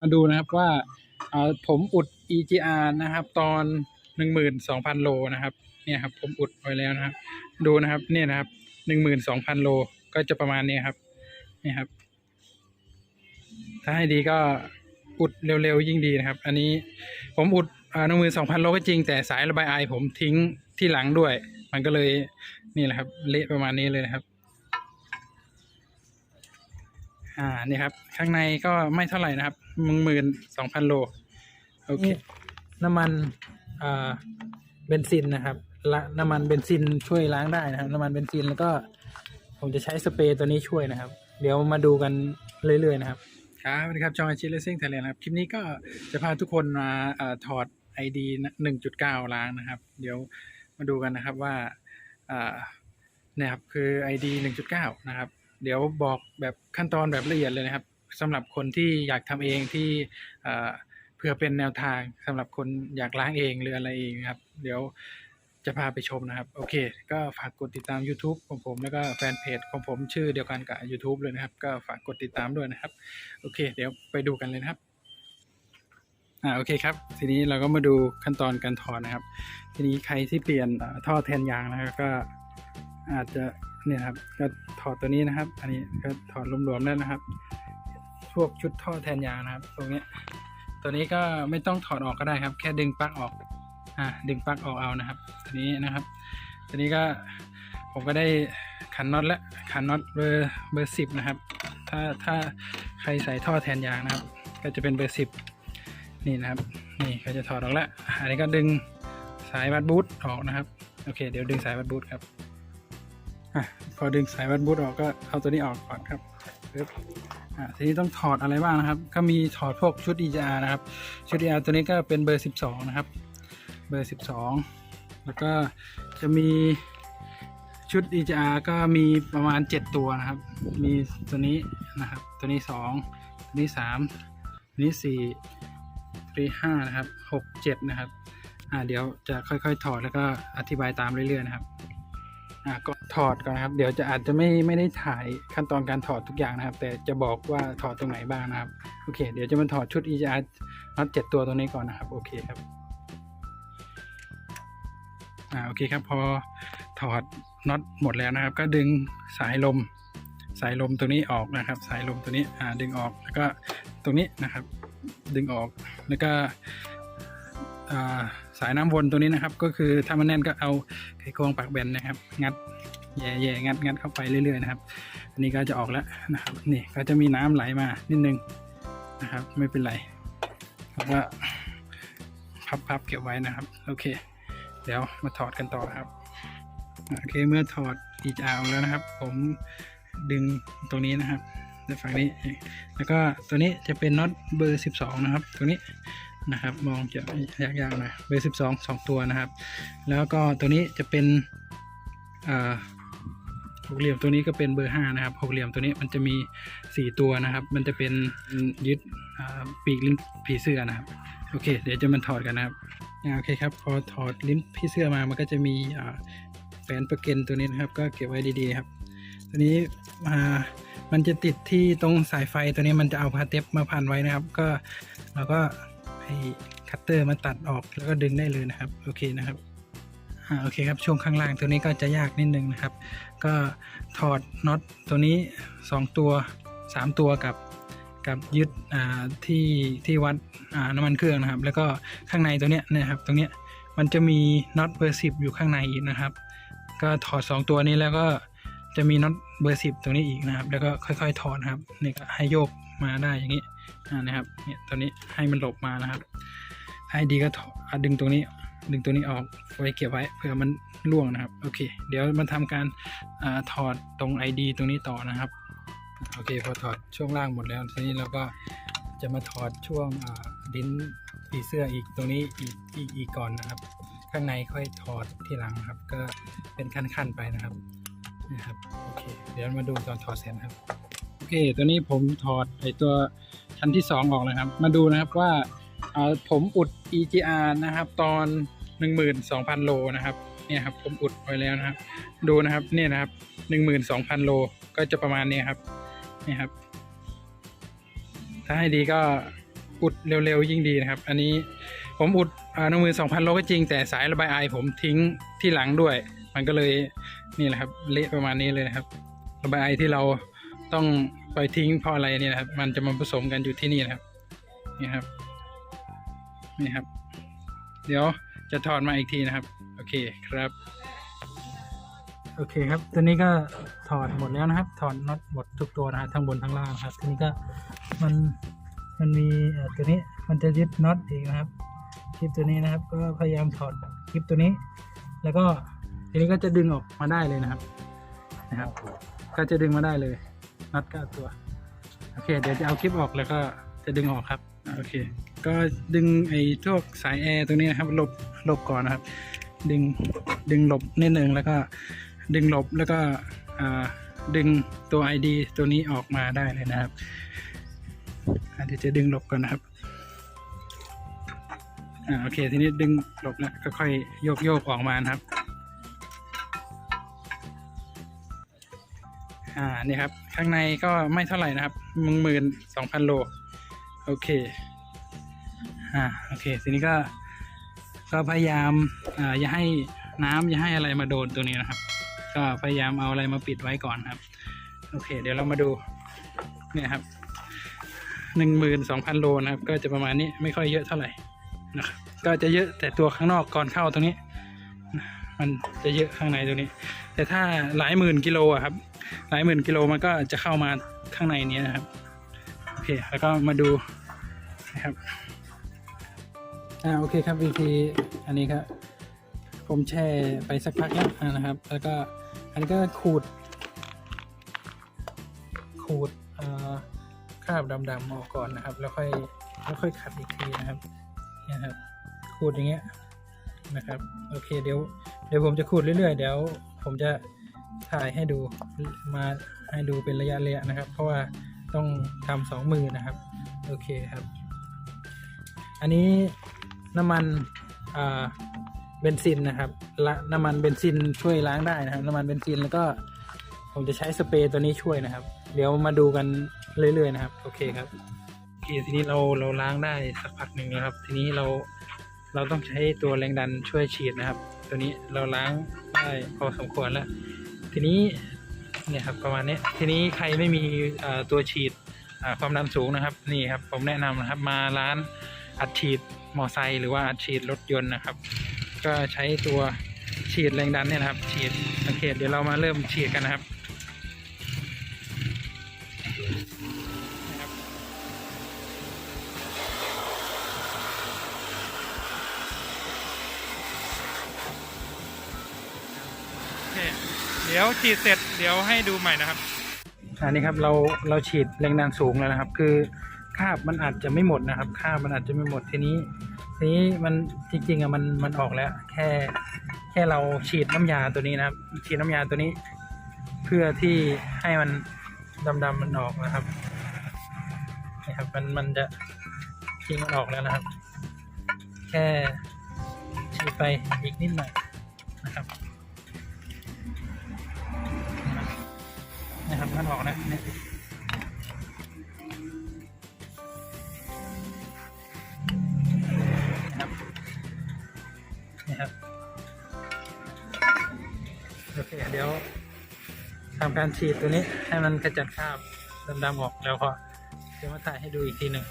มาดูนะครับว่าผมอุด EGR นะครับ ตอนหนึ่งหมื่นสองพันโลนะครับเนี่ยครับ ผมอุดไว้แล้วนะครับ ดูนะครับเนี่ยนะครับหนึ่งหมื่นสองพันโลก็จะประมาณนี้ครับนี่ครับ ถ้าให้ดีก็อุดเร็วๆยิ่งดีนะครับ อันนี้ผมอุดหนึ่งหมื่นสองพันโลก็จริงแต่สายระบายไอผมทิ้งที่หลังด้วย มันก็เลยนี่แหละครับ เละประมาณนี้เลยนะครับ อ่านี่ครับ ข้างในก็ไม่เท่าไหร่นะครับหนึ่งหมื่นสองพันโลโอเค น้ำมันอ่าเบนซินนะครับละน้ำมันเบนซินช่วยล้างได้นะครับ น้ำมันเบนซินแล้วก็ ผมจะใช้สเปรย์ตัวนี้ช่วยนะครับ เดี๋ยวมาดูกันเรื่อยๆนะครับครับสวัสดีครับจอห์นชิลเลซิ่งไทยแลนด์ครับ คลิปนี้ก็จะพาทุกคนมาเอ่อถอด ID 1.9 ล้างนะครับ เดี๋ยวมาดูกันนะครับว่าอ่าเนี่ยครับคือ ID 1.9 นะครับ เดี๋ยวบอกแบบขั้นตอนแบบละเอียดเลยนะครับสำหรับคนที่อยากทำเองที่เอ่อเพื่อเป็นแนวทางสำหรับคนอยากล้างเองหรืออะไรเองครับ เดี๋ยวจะพาไปชมนะครับ โอเค ก็ฝากกดติดตาม YouTube ของผม แล้วก็แฟนเพจของผมชื่อเดียวกันกับ YouTube เลยนะครับ ก็ฝากกดติดตามด้วยนะครับ โอเค เดี๋ยวไปดูกันเลยนะครับอ่าโอเคครับ ทีนี้เราก็มาดูขั้นตอนการถอดนะครับ ทีนี้ใครที่เปลี่ยนท่อแทนยางนะครับก็อาจจะ เนี่ยครับ ก็ถอดตัวนี้นะครับ อันนี้ก็ถอดรวมๆได้วนะครับ พวกชุดท่อแทนยางนะครับ ตรงนี้ ตัวนี้ก็ไม่ต้องถอดออกก็ได้ครับ แค่ดึงปลั๊กออก อ่า ดึงปลั๊กออกเอานะครับ ตัวนี้นะครับ ตัวนี้ก็ผมก็ได้ขันน็อตและขันน็อตเบอร์เบอร์สิบนะครับ ถ้าถ้าใครใส่ท่อแทนยางนะครับ ก็จะเป็นเบอร์สิบนี่นะครับ นี่ก็จะถอดออกแล้ว อันนี้ก็ดึงสายวัดบูทออกนะครับ โอเค เดี๋ยวดึงสายวัดบูทครับ พอดึงสายวัดบูทออกก็เอาตัวนี้ออกก่อนครับปึ๊บอะทีนี้ต้องถอดอะไรบ้างนะครับ ก็มีถอดพวกชุด EGR นะครับ ชุด EGR ตัวนี้ก็เป็นเบอร์ 12 นะครับ เบอร์ 12 แล้วก็จะมีชุด EGR ก็มีประมาณ 7 ตัวนะครับ มีตัวนี้นะครับ ตัวนี้ 2 ตัวนี้ 3 ตัวนี้ 4 ตัวนี้ 5 นะครับ 6 7 นะครับ อ่าเดี๋ยวจะค่อยๆ ถอดแล้วก็อธิบายตามเรื่อยๆนะครับ อ่าก็ถอดก่อนนะครับ เดี๋ยวจะอาจจะไม่ไม่ได้ถ่ายขั้นตอนการถอดทุกอย่างนะครับ แต่จะบอกว่าถอดตรงไหนบ้างนะครับ โอเค เดี๋ยวจะมาถอดชุด EGR น็อต7ตัวตัวนี้ก่อนนะครับ โอเคครับอ่าโอเคครับ พอถอดน็อตหมดแล้วนะครับ ก็ดึงสายลม สายลมตัวนี้ออกนะครับ สายลมตัวนี้อ่าดึงออกแล้วก็ตรงนี้นะครับ ดึงออกแล้วก็อ่า สายน้ำวนตัวนี้นะครับ ก็คือถ้ามันแน่นก็เอาไขควงปากแบนนะครับ งัดแย่แย่งัดงัดเข้าไปเรื่อยๆนะครับ อันนี้ก็จะออกแล้วนะครับ นี่ก็จะมีน้ำไหลมานิดนึงนะครับ ไม่เป็นไรแล้วก็พับๆเก็บไว้นะครับ โอเค เดี๋ยวมาถอดกันต่อครับโอเคเมื่อถอดอีจาอแล้วนะครับ ผมดึงตรงนี้นะครับในฝั่งนี้ แล้วก็ตัวนี้จะเป็นน็อตเบอร์ 12 นะครับ ตัวนี้ นะครับ มองจะยากๆหน่อยเบอร์12 2ตัวนะครับ แล้วก็ตัวนี้จะเป็นหกเหลี่ยมตัวนี้ก็เป็นเบอร์5นะครับหกเหลี่ยมตัวนี้มันจะมี4ตัวนะครับ มันจะเป็นยึดปีกลิ้นผีเสื้อนะครับโอเค เดี๋ยวจะมันถอดกันนะครับโอเคครับ พอถอดลิ้นพี่เสื้อมามันก็จะมีอ่าแฟนประเกันตัวนี้นะครับ ก็เก็บไว้ดีๆครับ ตัวนี้อ่ามันจะติดที่ตรงสายไฟตัวนี้มันจะเอาพาเทปมาพันไว้นะครับ ก็เราก็ ให้คัตเตอร์มาตัดออกแล้วก็ดึงได้เลยนะครับ โอเคนะครับอ่าโอเคครับช่วงข้างล่างตัวนี้ก็จะยากนิดนึงนะครับ ก็ถอดน็อตตัวนี้ 2 ตัว 3 ตัวกับกับยึดอ่าที่ที่วัดอ่าน้ำมันเครื่องนะครับ แล้วก็ข้างในตัวเนี้ยนะครับตรงเนี้ยมันจะมีน็อตเบอร์สิบอยู่ข้างในอีกนะครับ ก็ถอด 2 ตัวนี้แล้วก็จะมีน็อตเบอร์สิบตรงนี้อีกนะครับ แล้วก็ค่อย ๆ ถอดครับนี่ก็ให้โยก มาได้อย่างนี้นะครับเนี่ยตัวนี้ให้มันหลบมานะครับให้ดีก็ถอดดึงตรงนี้ดึงตัวนี้ออกไว้เก็บไว้เผื่อมันร่วงนะครับโอเค เดี๋ยวมันทำการอาถอดตรง ID ตรงนี้ต่อนะครับโอเคพอถอดช่วงล่างหมดแล้วทีนี้เราก็จะมาถอดช่วงอ่าลิ้นผีเสื้ออีกตรงนี้อีกอีกอีกก่อนนะครับ ข้างในค่อยถอดทีหลังครับ ก็เป็นขั้นๆไปนะครับนะครับโอเคเดี๋ยวมาดูตอนถอดเสร็จครับ อเคตัวนี้ผมถอดไอตัวชั้นที่ 2 ออกนะครับ มาดูนะครับว่าอ่าผมอุด EGR นะครับ ตอน 12,000 โลนะครับเนี่ยครับผมอุดไว้แล้วนะครับ ดูนะครับเนี่ยนะครับ 12,000 โลก็จะประมาณนี้ครับนี่ครับ ถ้าให้ดีก็อุดเร็วๆยิ่งดีนะครับ อันนี้ผมอุดหนึ่งหมื่นสองพันโลก็จริงแต่สายระบายไอผมทิ้งที่หลังด้วย มันก็เลยนี่แหละครับเละประมาณนี้เลยนะครับ ระบายไอที่เรา ต้องไปทิ้งเพราะอะไรเนี่ยนะครับ มันจะมาผสมกันอยู่ที่นี่นะครับ นี่ครับ นี่ครับ เดี๋ยวจะถอดมาอีกทีนะครับ โอเคครับ โอเคครับ ตัวนี้ก็ถอดหมดแล้วนะครับ ถอดน็อตหมดทุกตัวนะครับทั้งบนทั้งล่างครับ ทีนี้ก็มันมันมีอ่อตัวนี้มันจะยึดน็อตอีกนะครับ คลิปตัวนี้นะครับ ก็พยายามถอดคลิปตัวนี้ แล้วก็ทีนี้ก็จะดึงออกมาได้เลยนะครับ นะครับ ก็จะดึงมาได้เลย น็อตเก้าตัวโอเค เดี๋ยวจะเอาคลิปออกแล้วก็จะดึงออกครับโอเค ก็ดึงไอ้พวกสายแอร์ตรงนี้นะครับหลบหลบก่อนนะครับ ดึงดึงหลบนิดนึงแล้วก็ดึงหลบแล้วก็ดึงตัว ID ตัวนี้ออกมาได้เลยนะครับเดี๋ยวจะดึงหลบก่อนนะครับอ่าโอเค ทีนี้ดึงหลบแล้วก็ค่อยโยกโยกออกมานะครับ อ่านี่ครับ ข้างในก็ไม่เท่าไหร่นะครับมึงหมื่นสองพันโล โอเค อ่า โอเค ทีนี้ก็ ก็พยายาม อ่า อย่าให้น้ำอย่าให้อะไรมาโดนตัวนี้นะครับ ก็พยายามเอาอะไรมาปิดไว้ก่อนครับ โอเค เดี๋ยวเรามาดู เนี่ยครับหนึ่งหมื่นสองพันโลนะครับ ก็จะประมาณนี้ไม่ค่อยเยอะเท่าไหร่นะครับก็จะเยอะแต่ตัวข้างนอกก่อนเข้าตรงนี้ มันจะเยอะข้างในตรงนี้ แต่ถ้าหลายหมื่นกิโลอะครับ หลายหมื่นกิโลมันก็จะเข้ามาข้างในนี้นะครับโอเคแล้วก็มาดูนะครับอ่าโอเคครับวิธีอันนี้ครับผมแช่ไปสักพักแล้วนะครับ แล้วก็อันนี้ก็ขูด ขูดคราบดำๆออกก่อนนะครับ แล้วค่อยแล้วค่อยขัดอีกทีนะครับนี่ครับขูดอย่างเงี้ยนะครับ โอเคเดี๋ยวเดี๋ยวผมจะขูดเรื่อยๆ เดี๋ยวผมจะ ถ่ายให้ดูมาให้ดูเป็นระยะระยะนะครับ เพราะว่าต้องทำสองมือนะครับ โอเคครับ อันนี้น้ำมันเบนซินนะครับละน้ำมันเบนซินช่วยล้างได้นะครับ น้ำมันเบนซินแล้วก็ผมจะใช้สเปรย์ตัวนี้ช่วยนะครับ เดี๋ยวมาดูกันเรื่อยๆนะครับ โอเคครับโอเคทีนี้เราเราล้างได้สักพักหนึ่งแล้วครับ ทีนี้เราเราต้องใช้ตัวแรงดันช่วยฉีดนะครับ ตัวนี้เราล้างได้พอสมควรแล้ว ทีนี้เนี่ยครับประมาณนี้ทีนี้ใครไม่มีตัวฉีดความดันสูงนะครับนี่ครับผมแนะนำนะครับมาร้านอัดฉีดมอไซค์หรือว่าอัดฉีดรถยนต์นะครับ ก็ใช้ตัวฉีดแรงดันเนี่ยนะครับ ฉีดโอเคเดี๋ยวเรามาเริ่มฉีดกันนะครับนะครับ ดี๋ยวฉีดเสร็จเดี๋ยวให้ดูใหม่นะครับอันนี้ครับเราเราฉีดแรงดันสูงแล้วนะครับ คือคาบมันอาจจะไม่หมดนะครับคาบมันอาจจะไม่หมดทีนี้ทีนี้มันจริงๆอะมันมันออกแล้ว แค่แค่เราฉีดน้ำยาตัวนี้นะครับ ฉีดน้ำยาตัวนี้ เพื่อที่ให้มันดำๆมันออกนะครับนี่ครับมันมันจะจริงมันออกแล้วนะครับ แค่ฉีดไปอีกนิดหน่อย มันออกแล้วเนี่ยนะครับนะครับโอเคเดี๋ยวทำการฉีดตัวนี้ให้มันกระจัดคราบดำๆออกแล้วก็เดี๋ยวมาถ่ายให้ดูอีกทีหนึ่ง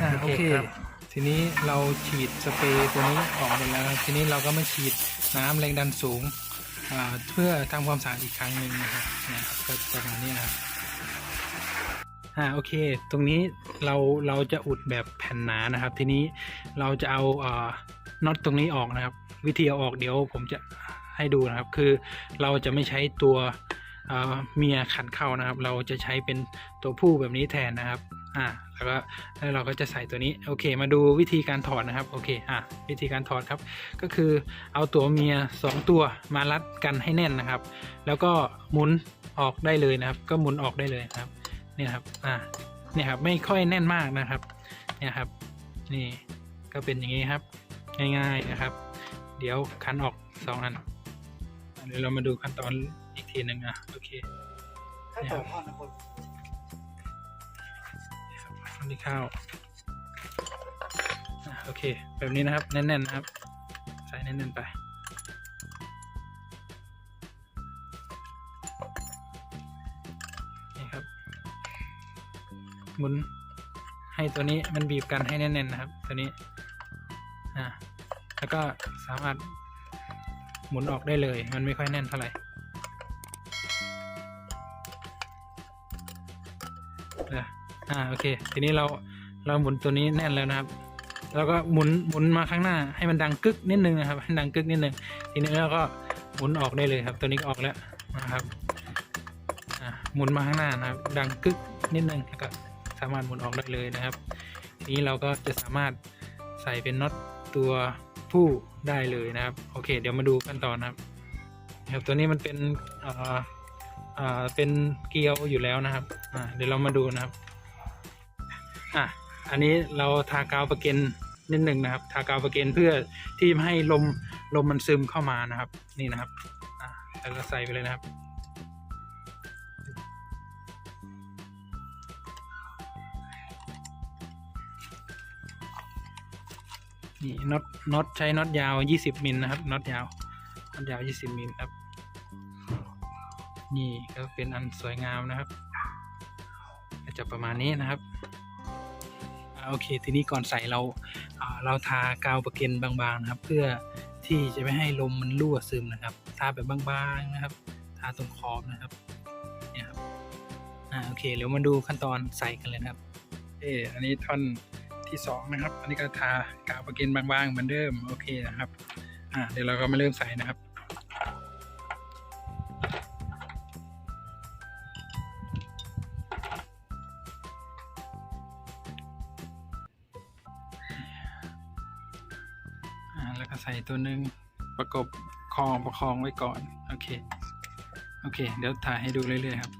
อ่าโอเคครับทีนี้เราฉีดสเปรย์ตัวนี้ออกหมดแล้วนะครับทีนี้เราก็มาฉีดน้ำแรงดันสูงอ่า เพื่อทำความสะอาดอีกครั้งหนึ่งนะครับนี่ยครับก็ประมาณนี้นะครับอ่าโอเค ตรงนี้เราเราจะอุดแบบแผ่นหนานะครับ ทีนี้เราจะเอาอ่าน็อตตรงนี้ออกนะครับ วิธีเอาออกเดี๋ยวผมจะให้ดูนะครับ คือเราจะไม่ใช้ตัวเมียขันเข้านะครับ เราจะใช้เป็นตัวผู้แบบนี้แทนนะครับ อ่าแล้วก็แล้วเราก็จะใส่ตัวนี้โอเค มาดูวิธีการถอดนะครับโอเคอ่าวิธีการถอดครับ ก็คือเอาตัวเมียสองตัวมารัดกันให้แน่นนะครับ แล้วก็หมุนออกได้เลยนะครับ ก็หมุนออกได้เลยนะครับเนี่ยครับอ่าเนี่ยครับไม่ค่อยแน่นมากนะครับเนี่ยครับนี่ก็เป็นอย่างนี้ครับง่ายๆนะครับ เดี๋ยวคันออกสองอันเดี๋ยวเรามาดูขั้นตอนอีกทีหนึ่งอะโอเคขั้นตอนทอดนะคน คนที่เข้าวโอเค แบบนี้นะครับ แน่นๆนะครับ ใส่แน่นๆไปนี่ครับหมุนให้ตัวนี้มันบีบกันให้แน่นๆนะครับ ตัวนี้อ่าแล้วก็สามารถหมุนออกได้เลย มันไม่ค่อยแน่นเท่าไหร่ อ่าโอเค ทีนี้เราเราหมุนตัวนี้แน่นแล้วนะครับ แล้วก็หมุนหมุนมาข้างหน้าให้มันดังกึกนิดนึงนะครับให้ดังกึกนิดนึงทีนี้เราก็หมุนออกได้เลยครับ ตัวนี้ก็ออกแล้วนะครับอ่าหมุนมาข้างหน้านะครับ ดังกึกนิดนึงแล้วก็สามารถหมุนออกได้เลยนะครับ ทีนี้เราก็จะสามารถใส่เป็นน็อตตัวผู้ได้เลยนะครับ โอเค เดี๋ยวมาดูขั้นตอนนะครับครับตัวนี้มันเป็นอ่าอ่าเป็นเกลียวอยู่แล้วนะครับอ่าเดี๋ยวเรามาดูนะครับ อะอันนี้เราทากาวประเกนนิดหนึ่งนะครับ ทากาวประเกนเพื่อที่ให้ลมลมมันซึมเข้ามานะครับ นี่นะครับอ่าแล้วก็ใส่ไปเลยนะครับนี่น็อตน็อตใช้น็อตยาว 20มิลนะครับน็อตยาวน็อตยาว 20มิลครับ นี่ก็เป็นอันสวยงามนะครับจะประมาณนี้นะครับ โอเค ทีนี้ก่อนใส่เราเราทากาวประเก็นบางๆนะครับ เพื่อที่จะไม่ให้ลมมันรั่วซึมนะครับ ทาแบบบางๆนะครับ ทาตรงขอบนะครับเนี่ยครับอ่าโอเคเดี๋ยวมาดูขั้นตอนใส่กันเลยนะครับเอออันนี้ท่อนที่สองนะครับ อันนี้ก็ทากาวประเก็นบางๆเหมือนเดิมโอเคนะครับอ่าเดี๋ยวเราก็มาเริ่มใส่นะครับ ใส่ตัวหนึ่งประกบคองประคองไว้ก่อน โอเค โอเค เดี๋ยวถ่ายให้ดูเรื่อยๆครับ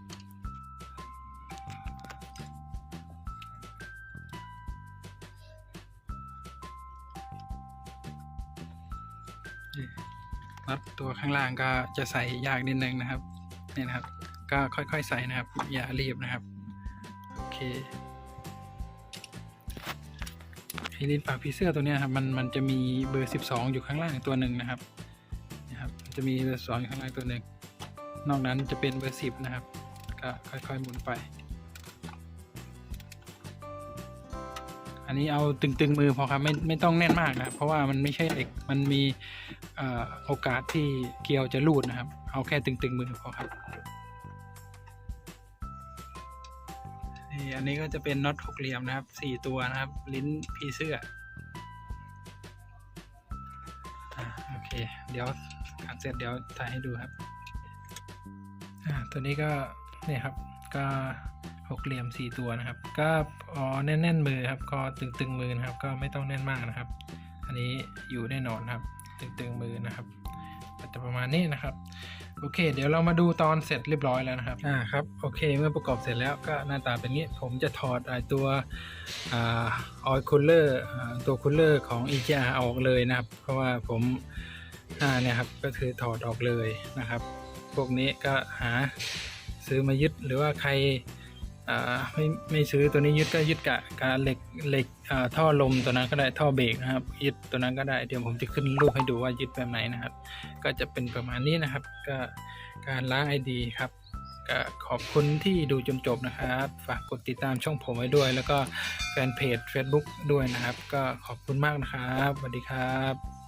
น็อตตัวข้างล่างก็จะใส่ยากนิดนึงนะครับ นี่นะครับ ก็ค่อยๆใส่นะครับ อย่ารีบนะครับ โอเค ลินปากผีเสื้อตัวนี้ครับมันมันจะมีเบอร์ 12 อยู่ข้างล่างตัวหนึ่งนะครับนะครับจะมีเบอร์2อยู่ข้างล่างตัวหนึ่งนอกนั้นจะเป็นเบอร์ 10 นะครับ ก็ค่อยๆหมุนไป อันนี้เอาตึงๆมือพอครับไม่ไม่ต้องแน่นมากนะครับเพราะว่ามันไม่ใช่เหล็กมันมีโอกาสที่เกลียวจะรูดนะครับ เอาแค่ตึงๆมือพอครับ นี่อันนี้ก็จะเป็นน็อตหกเหลี่ยมนะครับสี่ตัวนะครับ ลิ้นพีเสื้ออโอเค เดี๋ยวขันเสร็จเดี๋ยวถ่ายให้ดูครับอ่าตัวนี้ก็เนี่ยครับก็หกเหลี่ยมสี่ตัวนะครับ ก็อ๋อแน่นๆมือครับก็ตึงๆมือนะครับ ก็ไม่ต้องแน่นมากนะครับ อันนี้อยู่แน่นอนครับ ตึงๆมือนะครับจะประมาณนี้นะครับ โอเค เดี๋ยวเรามาดูตอนเสร็จเรียบร้อยแล้วนะครับ อ่าครับ โอเค เมื่อประกอบเสร็จแล้วก็หน้าตาเป็นงี้ ผมจะถอดอตัวออยคูลเลอร์ตัวคูลเลอร์ของ EGR ออกเลยนะครับ เพราะว่าผม อ่าเนี่ยครับ ก็คือถอดออกเลยนะครับ พวกนี้ก็หาซื้อมายึดหรือว่าใคร ไม่ไม่ซื้อตัวนี้ยึดก็ยึดกะกะเหล็กเหล็กท่อลมตัวนั้นก็ได้ท่อเบรกนะครับ ยึดตัวนั้นก็ได้เดี๋ยวผมจะขึ้นรูปให้ดูว่ายึดแบบไหนนะครับ ก็จะเป็นประมาณนี้นะครับ ก็การล้างไอดีครับก็ขอบคุณที่ดูจนจบนะครับ ฝากกดติดตามช่องผมไว้ด้วย แล้วก็แฟนเพจ Facebook ด้วยนะครับ ก็ขอบคุณมากนะครับสวัสดีครับ